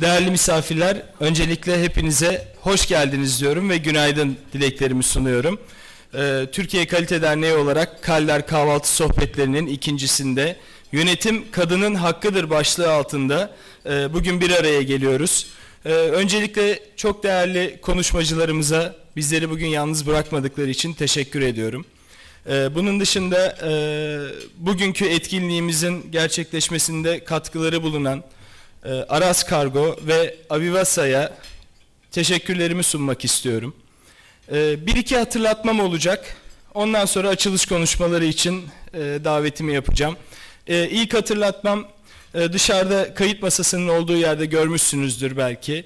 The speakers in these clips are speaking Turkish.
Değerli misafirler, öncelikle hepinize hoş geldiniz diyorum ve günaydın dileklerimi sunuyorum. Ee, Türkiye Kalite Derneği olarak Kaller Kahvaltı Sohbetlerinin ikincisinde Yönetim Kadının Hakkıdır başlığı altında e, bugün bir araya geliyoruz. Ee, öncelikle çok değerli konuşmacılarımıza bizleri bugün yalnız bırakmadıkları için teşekkür ediyorum. Ee, bunun dışında e, bugünkü etkinliğimizin gerçekleşmesinde katkıları bulunan e, Aras Kargo ve Avivasa'ya teşekkürlerimi sunmak istiyorum. E, bir iki hatırlatmam olacak. Ondan sonra açılış konuşmaları için e, davetimi yapacağım. E, ilk hatırlatmam e, dışarıda kayıt masasının olduğu yerde görmüşsünüzdür belki.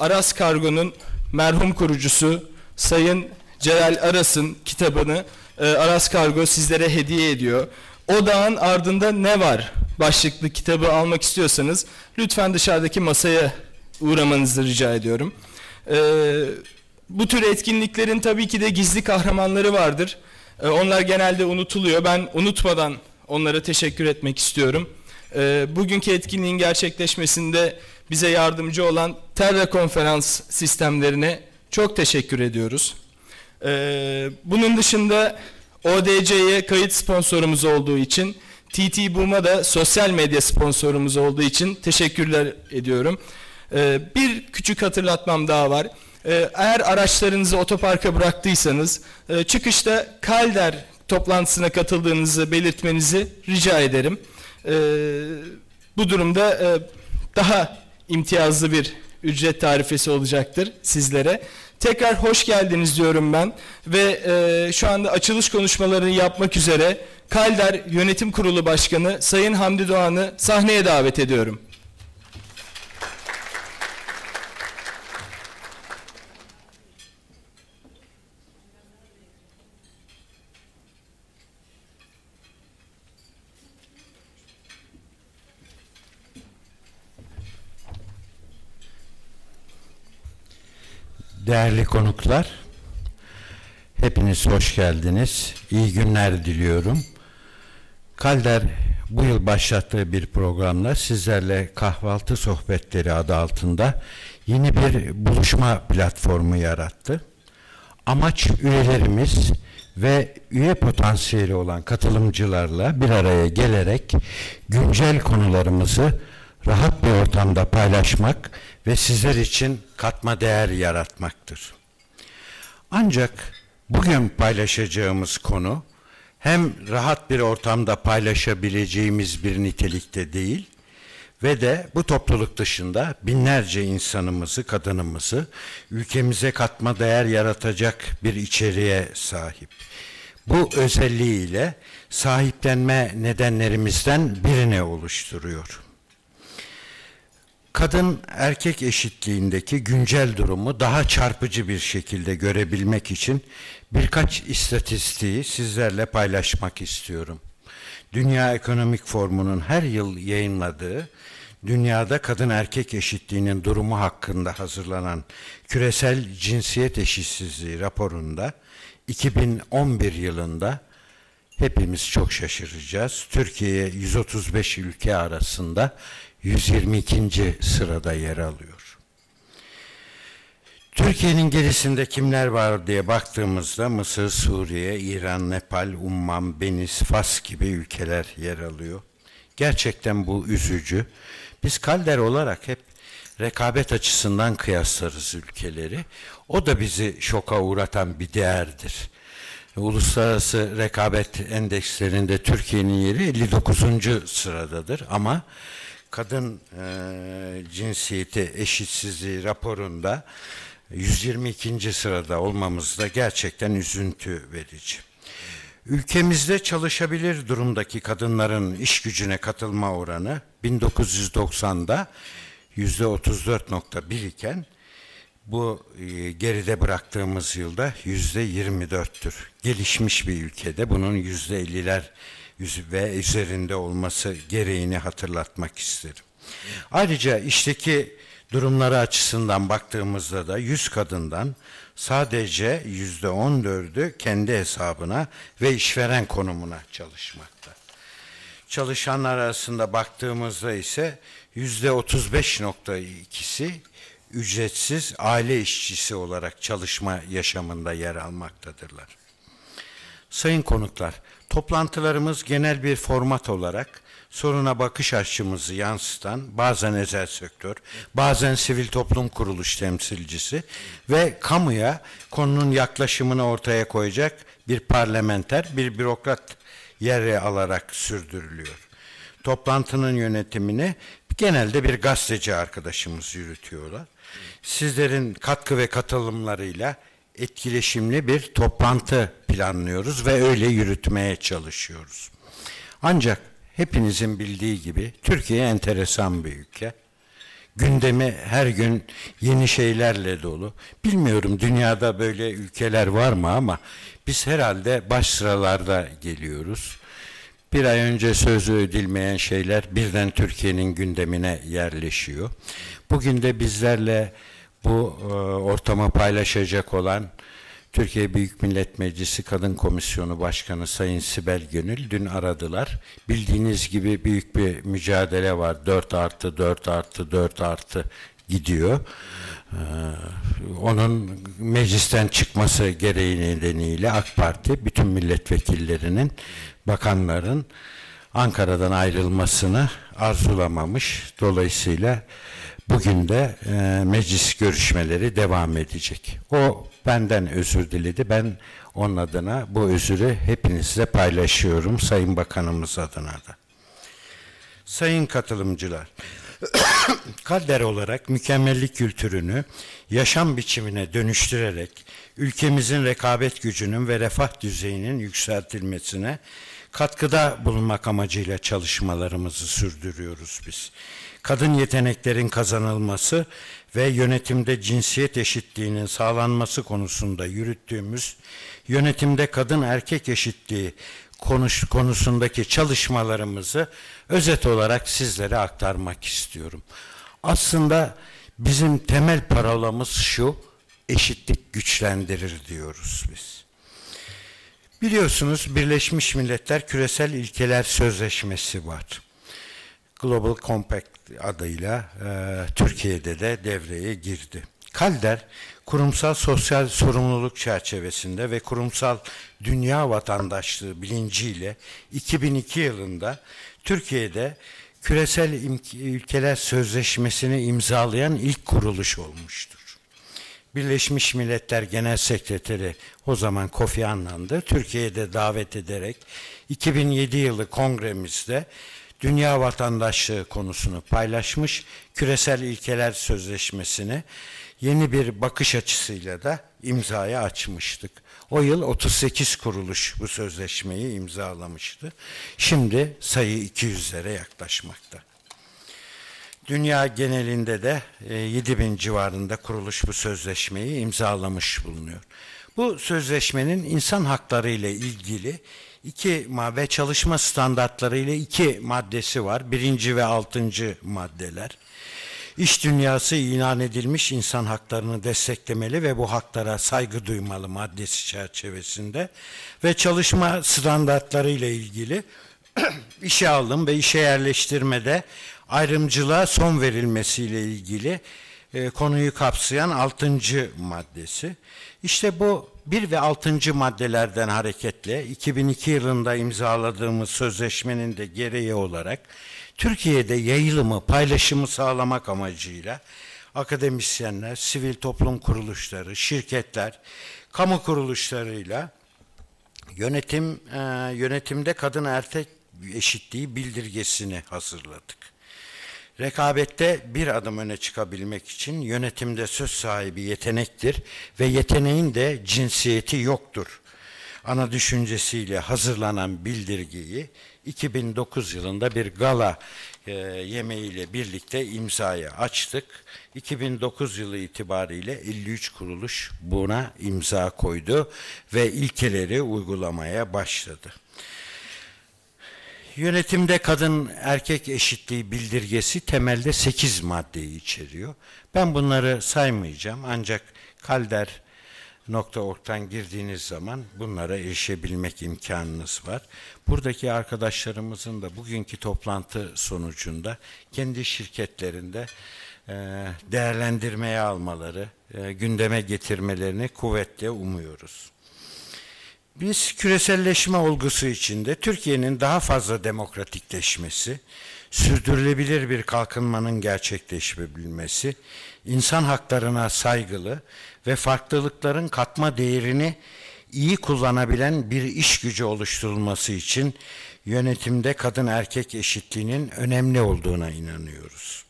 Aras Kargo'nun merhum kurucusu Sayın Celal Aras'ın kitabını e, Aras Kargo sizlere hediye ediyor. O dağın ardında ne var başlıklı kitabı almak istiyorsanız lütfen dışarıdaki masaya uğramanızı rica ediyorum. Ee, bu tür etkinliklerin tabii ki de gizli kahramanları vardır. Ee, onlar genelde unutuluyor. Ben unutmadan onlara teşekkür etmek istiyorum. Ee, bugünkü etkinliğin gerçekleşmesinde bize yardımcı olan Terra konferans sistemlerine çok teşekkür ediyoruz. Ee, bunun dışında ODC'ye kayıt sponsorumuz olduğu için, TT Boom'a da sosyal medya sponsorumuz olduğu için teşekkürler ediyorum. Ee, bir küçük hatırlatmam daha var. Ee, eğer araçlarınızı otoparka bıraktıysanız, e, çıkışta Kalder toplantısına katıldığınızı belirtmenizi rica ederim. Ee, bu durumda e, daha imtiyazlı bir ücret tarifesi olacaktır sizlere. Tekrar hoş geldiniz diyorum ben ve e, şu anda açılış konuşmalarını yapmak üzere Kalder Yönetim Kurulu Başkanı Sayın Hamdi Doğan'ı sahneye davet ediyorum. Değerli konuklar, hepiniz hoş geldiniz. İyi günler diliyorum. Kalder bu yıl başlattığı bir programla sizlerle kahvaltı sohbetleri adı altında yeni bir buluşma platformu yarattı. Amaç üyelerimiz ve üye potansiyeli olan katılımcılarla bir araya gelerek güncel konularımızı rahat bir ortamda paylaşmak ve sizler için katma değer yaratmaktır. Ancak bugün paylaşacağımız konu hem rahat bir ortamda paylaşabileceğimiz bir nitelikte değil ve de bu topluluk dışında binlerce insanımızı, kadınımızı ülkemize katma değer yaratacak bir içeriğe sahip. Bu özelliğiyle sahiplenme nedenlerimizden birini oluşturuyor kadın erkek eşitliğindeki güncel durumu daha çarpıcı bir şekilde görebilmek için birkaç istatistiği sizlerle paylaşmak istiyorum. Dünya Ekonomik Formu'nun her yıl yayınladığı dünyada kadın erkek eşitliğinin durumu hakkında hazırlanan küresel cinsiyet eşitsizliği raporunda 2011 yılında hepimiz çok şaşıracağız. Türkiye 135 ülke arasında 122. sırada yer alıyor. Türkiye'nin gerisinde kimler var diye baktığımızda Mısır, Suriye, İran, Nepal, Umman, Beniz, Fas gibi ülkeler yer alıyor. Gerçekten bu üzücü. Biz Kalder olarak hep rekabet açısından kıyaslarız ülkeleri. O da bizi şoka uğratan bir değerdir. Uluslararası rekabet endekslerinde Türkiye'nin yeri 59. sıradadır ama kadın e, cinsiyeti eşitsizliği raporunda 122. sırada olmamız da gerçekten üzüntü verici. Ülkemizde çalışabilir durumdaki kadınların iş gücüne katılma oranı 1990'da yüzde 34.1 iken bu e, geride bıraktığımız yılda yüzde 24'tür. Gelişmiş bir ülkede bunun yüzde 50'ler ve üzerinde olması gereğini hatırlatmak isterim. Ayrıca işteki durumları açısından baktığımızda da 100 kadından sadece yüzde on dördü kendi hesabına ve işveren konumuna çalışmakta. çalışanlar arasında baktığımızda ise yüzde 35.2'si ücretsiz aile işçisi olarak çalışma yaşamında yer almaktadırlar. Sayın konuklar, toplantılarımız genel bir format olarak soruna bakış açımızı yansıtan bazen özel sektör, bazen sivil toplum kuruluş temsilcisi ve kamuya konunun yaklaşımını ortaya koyacak bir parlamenter, bir bürokrat yeri alarak sürdürülüyor. Toplantının yönetimini genelde bir gazeteci arkadaşımız yürütüyorlar. Sizlerin katkı ve katılımlarıyla etkileşimli bir toplantı planlıyoruz ve öyle yürütmeye çalışıyoruz. Ancak hepinizin bildiği gibi Türkiye enteresan bir ülke. Gündemi her gün yeni şeylerle dolu. Bilmiyorum dünyada böyle ülkeler var mı ama biz herhalde baş sıralarda geliyoruz. Bir ay önce sözü edilmeyen şeyler birden Türkiye'nin gündemine yerleşiyor. Bugün de bizlerle bu e, ortamı paylaşacak olan Türkiye Büyük Millet Meclisi Kadın Komisyonu Başkanı Sayın Sibel Gönül dün aradılar. Bildiğiniz gibi büyük bir mücadele var. 4 artı 4 artı 4 artı gidiyor. Ee, onun meclisten çıkması gereği nedeniyle AK Parti bütün milletvekillerinin, bakanların Ankara'dan ayrılmasını arzulamamış. Dolayısıyla bugün de e, meclis görüşmeleri devam edecek. O benden özür diledi. Ben onun adına bu özürü hepinizle paylaşıyorum. Sayın Bakanımız adına da. Sayın katılımcılar, Kalder olarak mükemmellik kültürünü yaşam biçimine dönüştürerek ülkemizin rekabet gücünün ve refah düzeyinin yükseltilmesine katkıda bulunmak amacıyla çalışmalarımızı sürdürüyoruz biz. Kadın yeteneklerin kazanılması ve yönetimde cinsiyet eşitliğinin sağlanması konusunda yürüttüğümüz yönetimde kadın erkek eşitliği konuş, konusundaki çalışmalarımızı özet olarak sizlere aktarmak istiyorum. Aslında bizim temel parolamız şu, eşitlik güçlendirir diyoruz biz. Biliyorsunuz Birleşmiş Milletler Küresel İlkeler Sözleşmesi var. Global Compact adıyla e, Türkiye'de de devreye girdi. Kalder, kurumsal sosyal sorumluluk çerçevesinde ve kurumsal dünya vatandaşlığı bilinciyle 2002 yılında Türkiye'de küresel ülkeler sözleşmesini imzalayan ilk kuruluş olmuştur. Birleşmiş Milletler Genel Sekreteri o zaman Kofi Annan'dı. Türkiye'de davet ederek 2007 yılı kongremizde dünya vatandaşlığı konusunu paylaşmış, küresel ilkeler sözleşmesini yeni bir bakış açısıyla da imzaya açmıştık. O yıl 38 kuruluş bu sözleşmeyi imzalamıştı. Şimdi sayı 200'lere yaklaşmakta. Dünya genelinde de 7 e, civarında kuruluş bu sözleşmeyi imzalamış bulunuyor. Bu sözleşmenin insan hakları ile ilgili iki ve çalışma standartları ile iki maddesi var. Birinci ve altıncı maddeler. İş dünyası ilan edilmiş insan haklarını desteklemeli ve bu haklara saygı duymalı maddesi çerçevesinde ve çalışma standartları ile ilgili işe alım ve işe yerleştirmede ayrımcılığa son verilmesiyle ilgili e, konuyu kapsayan altıncı maddesi. İşte bu bir ve altıncı maddelerden hareketle 2002 yılında imzaladığımız sözleşmenin de gereği olarak Türkiye'de yayılımı, paylaşımı sağlamak amacıyla akademisyenler, sivil toplum kuruluşları, şirketler, kamu kuruluşlarıyla yönetim e, yönetimde kadın erkek eşitliği bildirgesini hazırladık. Rekabette bir adım öne çıkabilmek için yönetimde söz sahibi yetenektir ve yeteneğin de cinsiyeti yoktur. Ana düşüncesiyle hazırlanan bildirgeyi 2009 yılında bir gala e, yemeğiyle birlikte imzaya açtık. 2009 yılı itibariyle 53 kuruluş buna imza koydu ve ilkeleri uygulamaya başladı. Yönetimde kadın erkek eşitliği bildirgesi temelde 8 maddeyi içeriyor. Ben bunları saymayacağım ancak Kalder .org'dan girdiğiniz zaman bunlara erişebilmek imkanınız var. Buradaki arkadaşlarımızın da bugünkü toplantı sonucunda kendi şirketlerinde e, değerlendirmeye almaları, e, gündeme getirmelerini kuvvetle umuyoruz. Biz küreselleşme olgusu içinde Türkiye'nin daha fazla demokratikleşmesi, sürdürülebilir bir kalkınmanın gerçekleşebilmesi, insan haklarına saygılı ve farklılıkların katma değerini iyi kullanabilen bir iş gücü oluşturulması için yönetimde kadın erkek eşitliğinin önemli olduğuna inanıyoruz.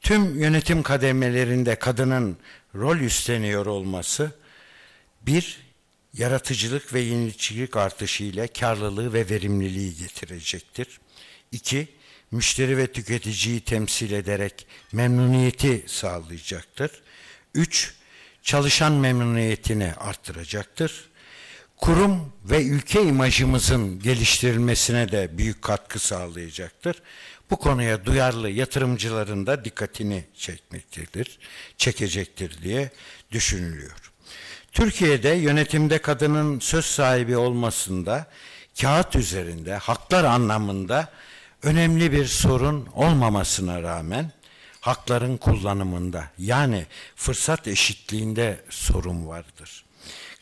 Tüm yönetim kademelerinde kadının rol üstleniyor olması bir yaratıcılık ve yenilikçilik artışı ile karlılığı ve verimliliği getirecektir. İki, müşteri ve tüketiciyi temsil ederek memnuniyeti sağlayacaktır. Üç, çalışan memnuniyetini arttıracaktır. Kurum ve ülke imajımızın geliştirilmesine de büyük katkı sağlayacaktır. Bu konuya duyarlı yatırımcıların da dikkatini çekmektedir, çekecektir diye düşünülüyor. Türkiye'de yönetimde kadının söz sahibi olmasında kağıt üzerinde haklar anlamında önemli bir sorun olmamasına rağmen hakların kullanımında yani fırsat eşitliğinde sorun vardır.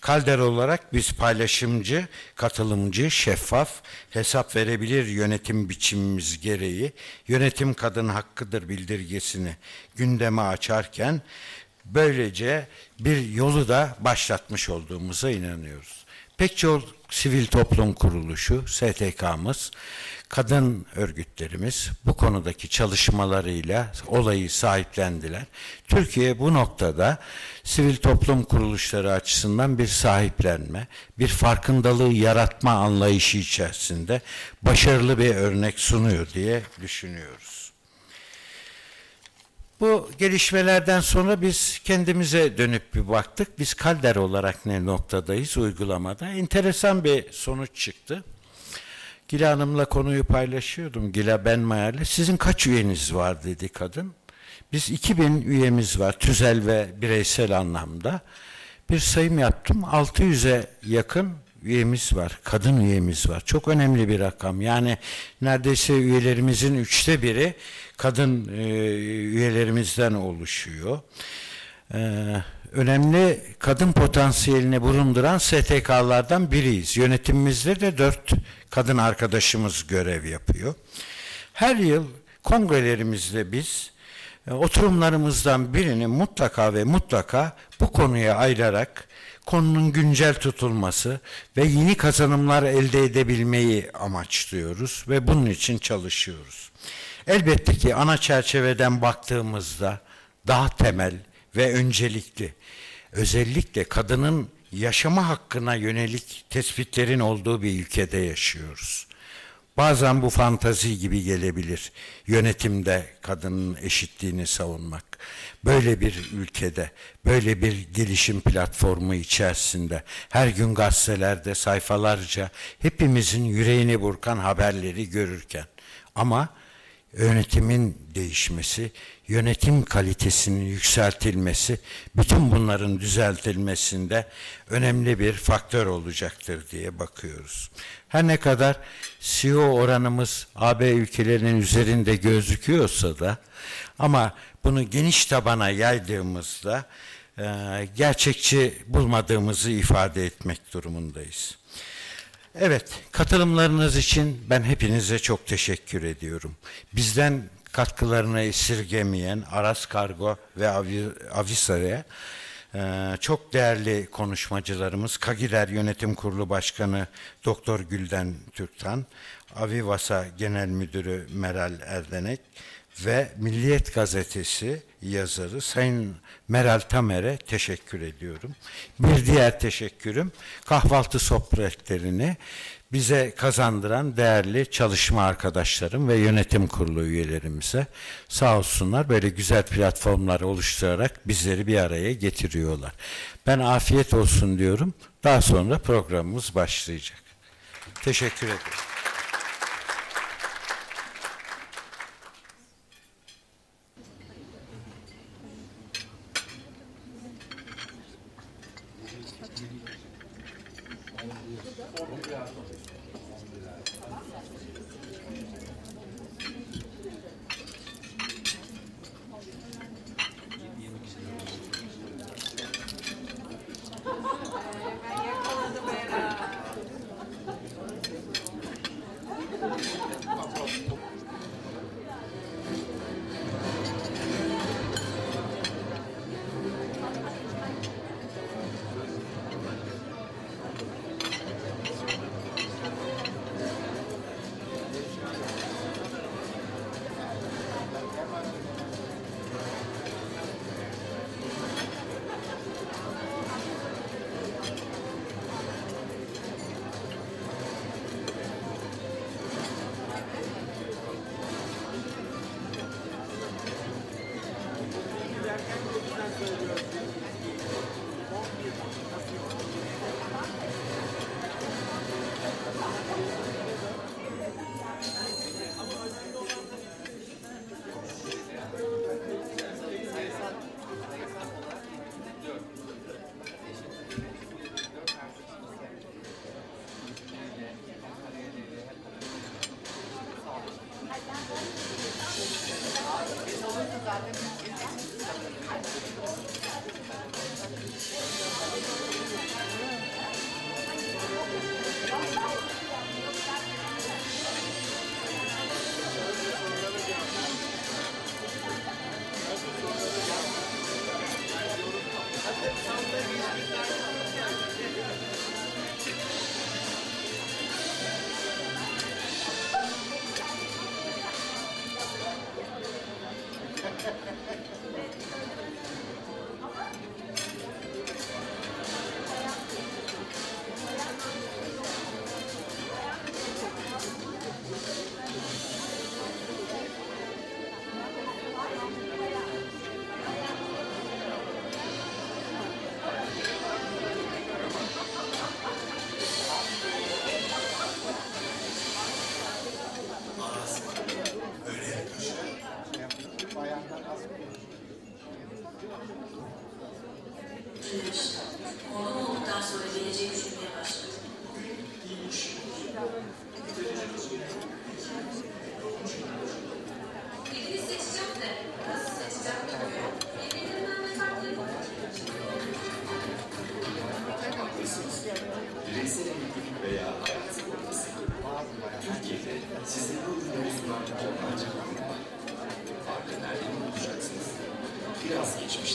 Kalder olarak biz paylaşımcı, katılımcı, şeffaf, hesap verebilir yönetim biçimimiz gereği yönetim kadın hakkıdır bildirgesini gündeme açarken böylece bir yolu da başlatmış olduğumuza inanıyoruz. Pek çok sivil toplum kuruluşu, STK'mız, kadın örgütlerimiz bu konudaki çalışmalarıyla olayı sahiplendiler. Türkiye bu noktada sivil toplum kuruluşları açısından bir sahiplenme, bir farkındalığı yaratma anlayışı içerisinde başarılı bir örnek sunuyor diye düşünüyoruz. Bu gelişmelerden sonra biz kendimize dönüp bir baktık. Biz Kalder olarak ne noktadayız uygulamada? Enteresan bir sonuç çıktı. Gila Hanım'la konuyu paylaşıyordum. Gila Benmayer'le. Sizin kaç üyeniz var dedi kadın. Biz 2000 üyemiz var tüzel ve bireysel anlamda. Bir sayım yaptım. 600'e yakın üyemiz var. Kadın üyemiz var. Çok önemli bir rakam. Yani neredeyse üyelerimizin üçte biri kadın e, üyelerimizden oluşuyor. Ee, önemli kadın potansiyelini bulunduran STK'lardan biriyiz. Yönetimimizde de dört kadın arkadaşımız görev yapıyor. Her yıl kongrelerimizde biz e, oturumlarımızdan birini mutlaka ve mutlaka bu konuya ayırarak konunun güncel tutulması ve yeni kazanımlar elde edebilmeyi amaçlıyoruz ve bunun için çalışıyoruz. Elbette ki ana çerçeveden baktığımızda daha temel ve öncelikli özellikle kadının yaşama hakkına yönelik tespitlerin olduğu bir ülkede yaşıyoruz. Bazen bu fantazi gibi gelebilir. Yönetimde kadının eşitliğini savunmak. Böyle bir ülkede, böyle bir gelişim platformu içerisinde her gün gazetelerde sayfalarca hepimizin yüreğini burkan haberleri görürken ama yönetimin değişmesi, yönetim kalitesinin yükseltilmesi, bütün bunların düzeltilmesinde önemli bir faktör olacaktır diye bakıyoruz. Her ne kadar CEO oranımız AB ülkelerinin üzerinde gözüküyorsa da ama bunu geniş tabana yaydığımızda e, gerçekçi bulmadığımızı ifade etmek durumundayız. Evet, katılımlarınız için ben hepinize çok teşekkür ediyorum. Bizden katkılarını esirgemeyen Aras Kargo ve Avisar'a ee, çok değerli konuşmacılarımız Kagiler Yönetim Kurulu Başkanı Doktor Gülden Türktan, Avivasa Genel Müdürü Meral Erdenek ve Milliyet Gazetesi yazarı Sayın Meral Tamer'e teşekkür ediyorum. Bir diğer teşekkürüm kahvaltı sohbetlerini bize kazandıran değerli çalışma arkadaşlarım ve yönetim kurulu üyelerimize sağ olsunlar böyle güzel platformlar oluşturarak bizleri bir araya getiriyorlar. Ben afiyet olsun diyorum. Daha sonra programımız başlayacak. Teşekkür ederim.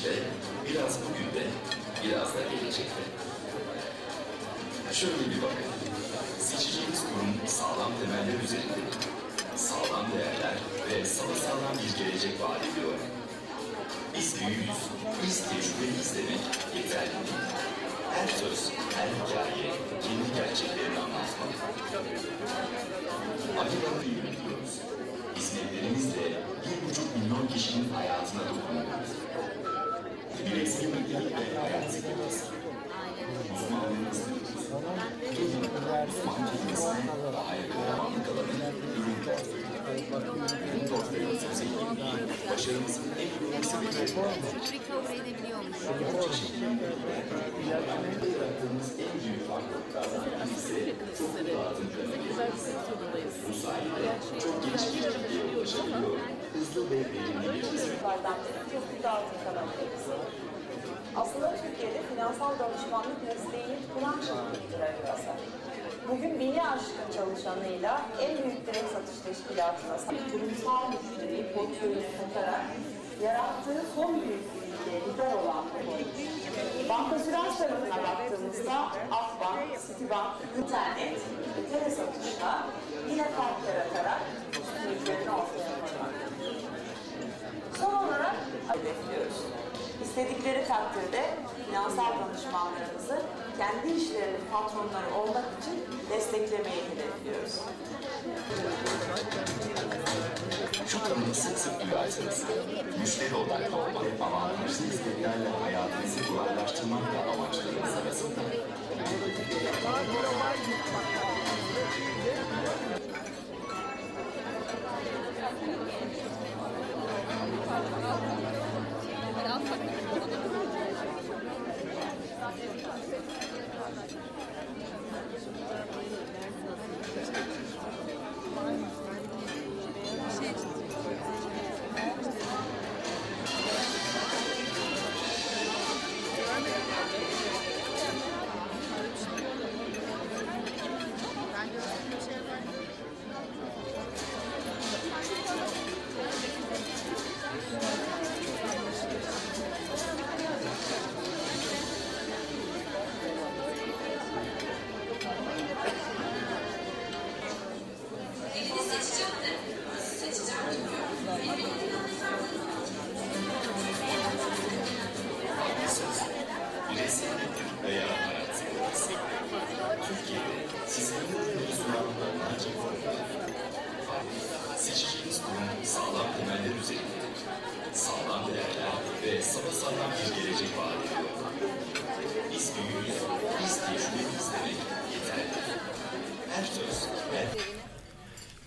Geçmişte, biraz bugünde, biraz da gelecekte. Şöyle bir bakın. Seçeceğiniz kurum sağlam temeller üzerinde. Sağlam değerler ve sağlam bir gelecek vaat ediyor. Biz büyüğüz, biz tecrübeliyiz demek yeterli değil. Her söz, her hikaye kendi gerçeklerini anlatmalı. Acıları yönetiyoruz. Hizmetlerimizle bir buçuk milyon kişinin hayatına dokunuyoruz. Başarımızın en büyük sebebi Nuri kabul edebiliyormuş. Yarattığımız en büyük farklılıklardan birisi çok dağıtım Bu sayede çok geniş bir kitleye ulaşabiliyor, hızlı ve verimli bir hizmet çok dağıtım kanallarımız. Aslında Türkiye'de finansal danışmanlık mesleğini kuran şirketidir Arivasa. Bugün bini aşkın çalışanıyla en büyük direkt satış teşkilatına sahip kurumsal müşteriyi portföyüne katarak yarattığı son büyük bilgiye lider olan bu Bankasürans tarafına baktığımızda Akbank, Citibank, internet tele satışla yine fark yaratarak üstünlüklerini ortaya koymaktadır. Son olarak hedefliyoruz. İstedikleri takdirde finansal danışmanlarımızı kendi işlerinin patronları olmak için desteklemeyi hedefliyoruz. Şu tanımı sık sık duyarsınız. Müşteri odaklı olmak, avantajlı hizmetlerle hayatınızı kolaylaştırmakla amaçlarınız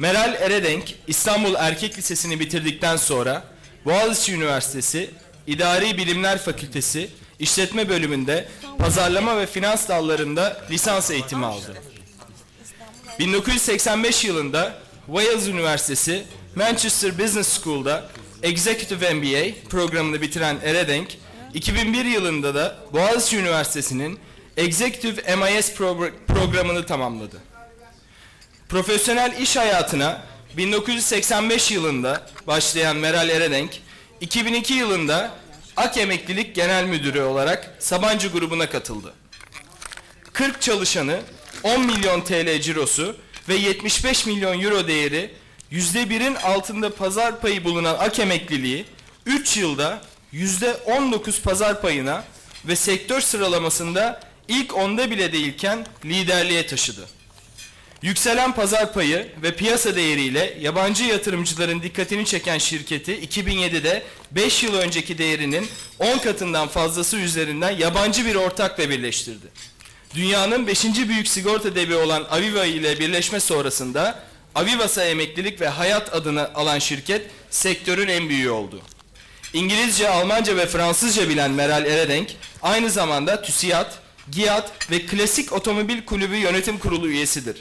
Meral Eredenk İstanbul Erkek Lisesi'ni bitirdikten sonra Boğaziçi Üniversitesi İdari Bilimler Fakültesi İşletme Bölümünde pazarlama ve finans dallarında lisans eğitimi aldı. 1985 yılında Wales Üniversitesi Manchester Business School'da Executive MBA programını bitiren Eredenk, 2001 yılında da Boğaziçi Üniversitesi'nin Executive MIS progr- programını tamamladı. Profesyonel iş hayatına 1985 yılında başlayan Meral Eredenk, 2002 yılında Ak Emeklilik Genel Müdürü olarak Sabancı grubuna katıldı. 40 çalışanı, 10 milyon TL cirosu ve 75 milyon euro değeri %1'in altında pazar payı bulunan Ak Emekliliği 3 yılda %19 pazar payına ve sektör sıralamasında ilk onda bile değilken liderliğe taşıdı. Yükselen pazar payı ve piyasa değeriyle yabancı yatırımcıların dikkatini çeken şirketi 2007'de 5 yıl önceki değerinin 10 katından fazlası üzerinden yabancı bir ortakla birleştirdi. Dünyanın 5. büyük sigorta devi olan Aviva ile birleşme sonrasında Avivas'a emeklilik ve hayat adını alan şirket sektörün en büyüğü oldu. İngilizce, Almanca ve Fransızca bilen Meral Eredenk aynı zamanda TÜSİAD, GİAD ve Klasik Otomobil Kulübü Yönetim Kurulu üyesidir.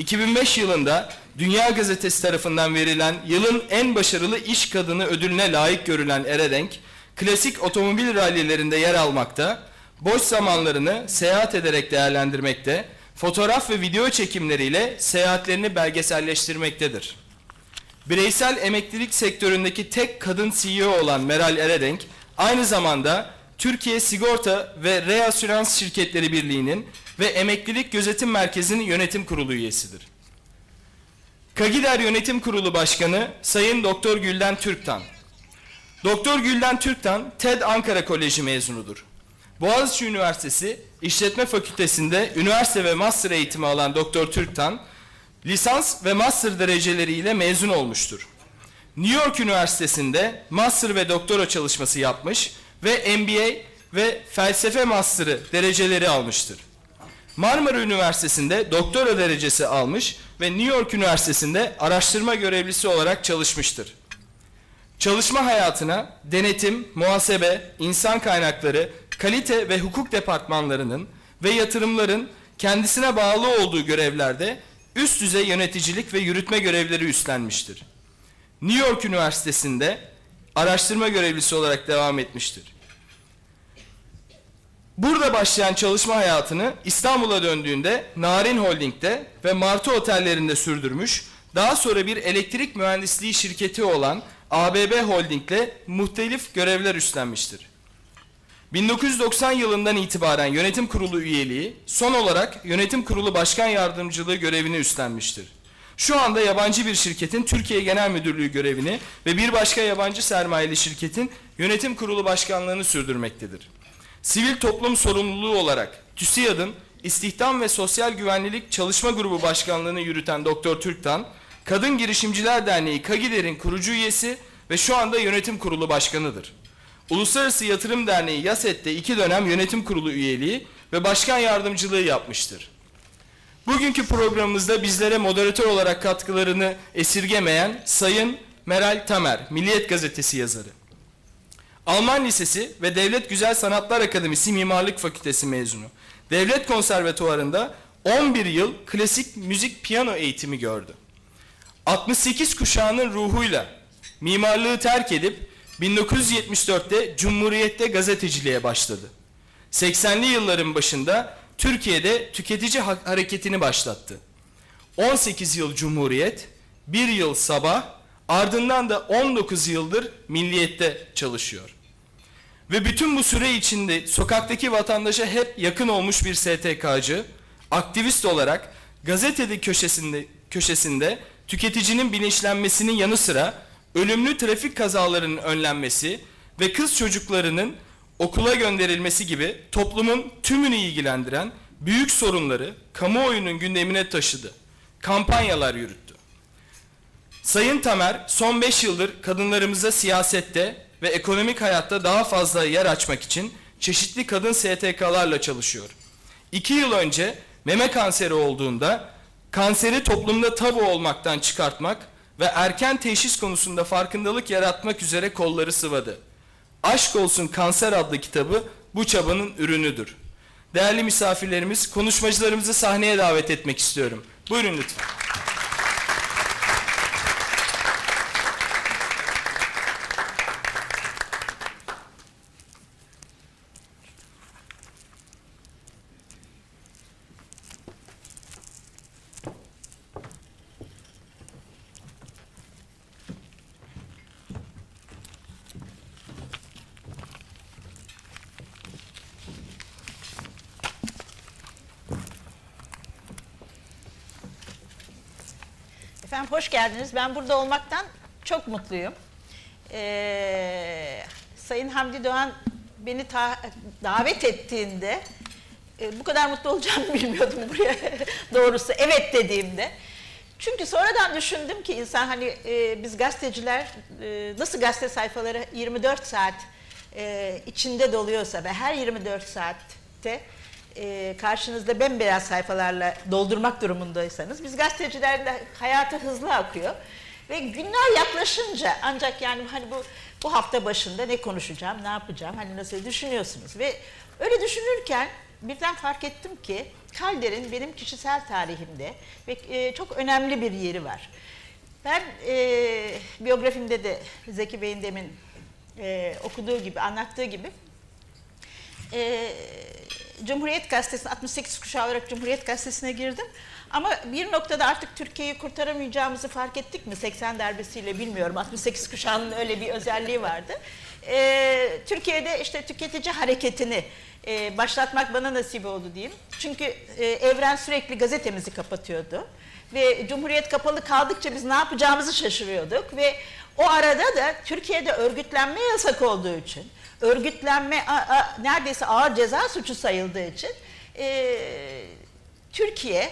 2005 yılında Dünya Gazetesi tarafından verilen yılın en başarılı iş kadını ödülüne layık görülen Eredenk, klasik otomobil rallilerinde yer almakta, boş zamanlarını seyahat ederek değerlendirmekte, fotoğraf ve video çekimleriyle seyahatlerini belgeselleştirmektedir. Bireysel emeklilik sektöründeki tek kadın CEO olan Meral Eredenk, aynı zamanda Türkiye Sigorta ve Reasürans Şirketleri Birliği'nin ve Emeklilik Gözetim Merkezi'nin yönetim kurulu üyesidir. Kagider Yönetim Kurulu Başkanı Sayın Doktor Gülden Türktan. Doktor Gülden Türktan TED Ankara Koleji mezunudur. Boğaziçi Üniversitesi İşletme Fakültesi'nde üniversite ve master eğitimi alan Doktor Türktan, lisans ve master dereceleriyle mezun olmuştur. New York Üniversitesi'nde master ve doktora çalışması yapmış ve MBA ve felsefe master'ı dereceleri almıştır. Marmara Üniversitesi'nde doktora derecesi almış ve New York Üniversitesi'nde araştırma görevlisi olarak çalışmıştır. Çalışma hayatına denetim, muhasebe, insan kaynakları, kalite ve hukuk departmanlarının ve yatırımların kendisine bağlı olduğu görevlerde üst düzey yöneticilik ve yürütme görevleri üstlenmiştir. New York Üniversitesi'nde araştırma görevlisi olarak devam etmiştir. Burada başlayan çalışma hayatını İstanbul'a döndüğünde Narin Holding'de ve Martı Otellerinde sürdürmüş, daha sonra bir elektrik mühendisliği şirketi olan ABB Holding'le muhtelif görevler üstlenmiştir. 1990 yılından itibaren yönetim kurulu üyeliği, son olarak yönetim kurulu başkan yardımcılığı görevini üstlenmiştir. Şu anda yabancı bir şirketin Türkiye Genel Müdürlüğü görevini ve bir başka yabancı sermayeli şirketin yönetim kurulu başkanlığını sürdürmektedir. Sivil toplum sorumluluğu olarak TÜSİAD'ın İstihdam ve Sosyal Güvenlilik Çalışma Grubu Başkanlığını yürüten Doktor Türktan, Kadın Girişimciler Derneği KAGİDER'in kurucu üyesi ve şu anda yönetim kurulu başkanıdır. Uluslararası Yatırım Derneği YASET'te iki dönem yönetim kurulu üyeliği ve başkan yardımcılığı yapmıştır. Bugünkü programımızda bizlere moderatör olarak katkılarını esirgemeyen Sayın Meral Tamer, Milliyet Gazetesi yazarı. Alman Lisesi ve Devlet Güzel Sanatlar Akademisi Mimarlık Fakültesi mezunu. Devlet Konservatuvarı'nda 11 yıl klasik müzik piyano eğitimi gördü. 68 kuşağının ruhuyla mimarlığı terk edip 1974'te Cumhuriyet'te gazeteciliğe başladı. 80'li yılların başında Türkiye'de tüketici ha- hareketini başlattı. 18 yıl Cumhuriyet, 1 yıl Sabah, ardından da 19 yıldır Milliyet'te çalışıyor. Ve bütün bu süre içinde sokaktaki vatandaşa hep yakın olmuş bir STK'cı, aktivist olarak gazetede köşesinde, köşesinde tüketicinin bilinçlenmesinin yanı sıra ölümlü trafik kazalarının önlenmesi ve kız çocuklarının okula gönderilmesi gibi toplumun tümünü ilgilendiren büyük sorunları kamuoyunun gündemine taşıdı. Kampanyalar yürüttü. Sayın Tamer son 5 yıldır kadınlarımıza siyasette ve ekonomik hayatta daha fazla yer açmak için çeşitli kadın STK'larla çalışıyor. 2 yıl önce meme kanseri olduğunda kanseri toplumda tabu olmaktan çıkartmak ve erken teşhis konusunda farkındalık yaratmak üzere kolları sıvadı. Aşk Olsun Kanser adlı kitabı bu çabanın ürünüdür. Değerli misafirlerimiz, konuşmacılarımızı sahneye davet etmek istiyorum. Buyurun lütfen. Hoş geldiniz. Ben burada olmaktan çok mutluyum. Ee, Sayın Hamdi Doğan beni ta- davet ettiğinde e, bu kadar mutlu olacağımı bilmiyordum buraya doğrusu evet dediğimde. Çünkü sonradan düşündüm ki insan hani e, biz gazeteciler e, nasıl gazete sayfaları 24 saat e, içinde doluyorsa ve her 24 saatte e, karşınızda bembeyaz sayfalarla doldurmak durumundaysanız biz gazetecilerin de hayatı hızlı akıyor ve günler yaklaşınca ancak yani hani bu bu hafta başında ne konuşacağım, ne yapacağım, hani nasıl düşünüyorsunuz ve öyle düşünürken birden fark ettim ki Kalder'in benim kişisel tarihimde ve e, çok önemli bir yeri var. Ben e, biyografimde de Zeki Bey'in demin e, okuduğu gibi, anlattığı gibi e, Cumhuriyet Gazetesi 68 kuşağı olarak Cumhuriyet Gazetesi'ne girdim. Ama bir noktada artık Türkiye'yi kurtaramayacağımızı fark ettik mi? 80 darbesiyle bilmiyorum. 68 kuşağının öyle bir özelliği vardı. E, Türkiye'de işte tüketici hareketini e, başlatmak bana nasip oldu diyeyim. Çünkü e, Evren sürekli gazetemizi kapatıyordu. Ve Cumhuriyet kapalı kaldıkça biz ne yapacağımızı şaşırıyorduk. Ve o arada da Türkiye'de örgütlenme yasak olduğu için, örgütlenme a, a, neredeyse ağır ceza suçu sayıldığı için e, Türkiye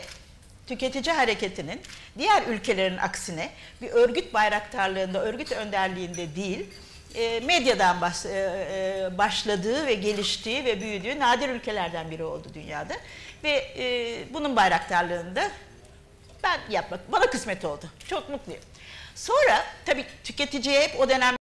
tüketici hareketinin diğer ülkelerin aksine bir örgüt bayraktarlığında, örgüt önderliğinde değil, e, medyadan baş, e, e, başladığı ve geliştiği ve büyüdüğü nadir ülkelerden biri oldu dünyada. Ve e, bunun bayraktarlığında ben yapmak, bana kısmet oldu. Çok mutluyum. Sonra tabii tüketiciye hep o dönem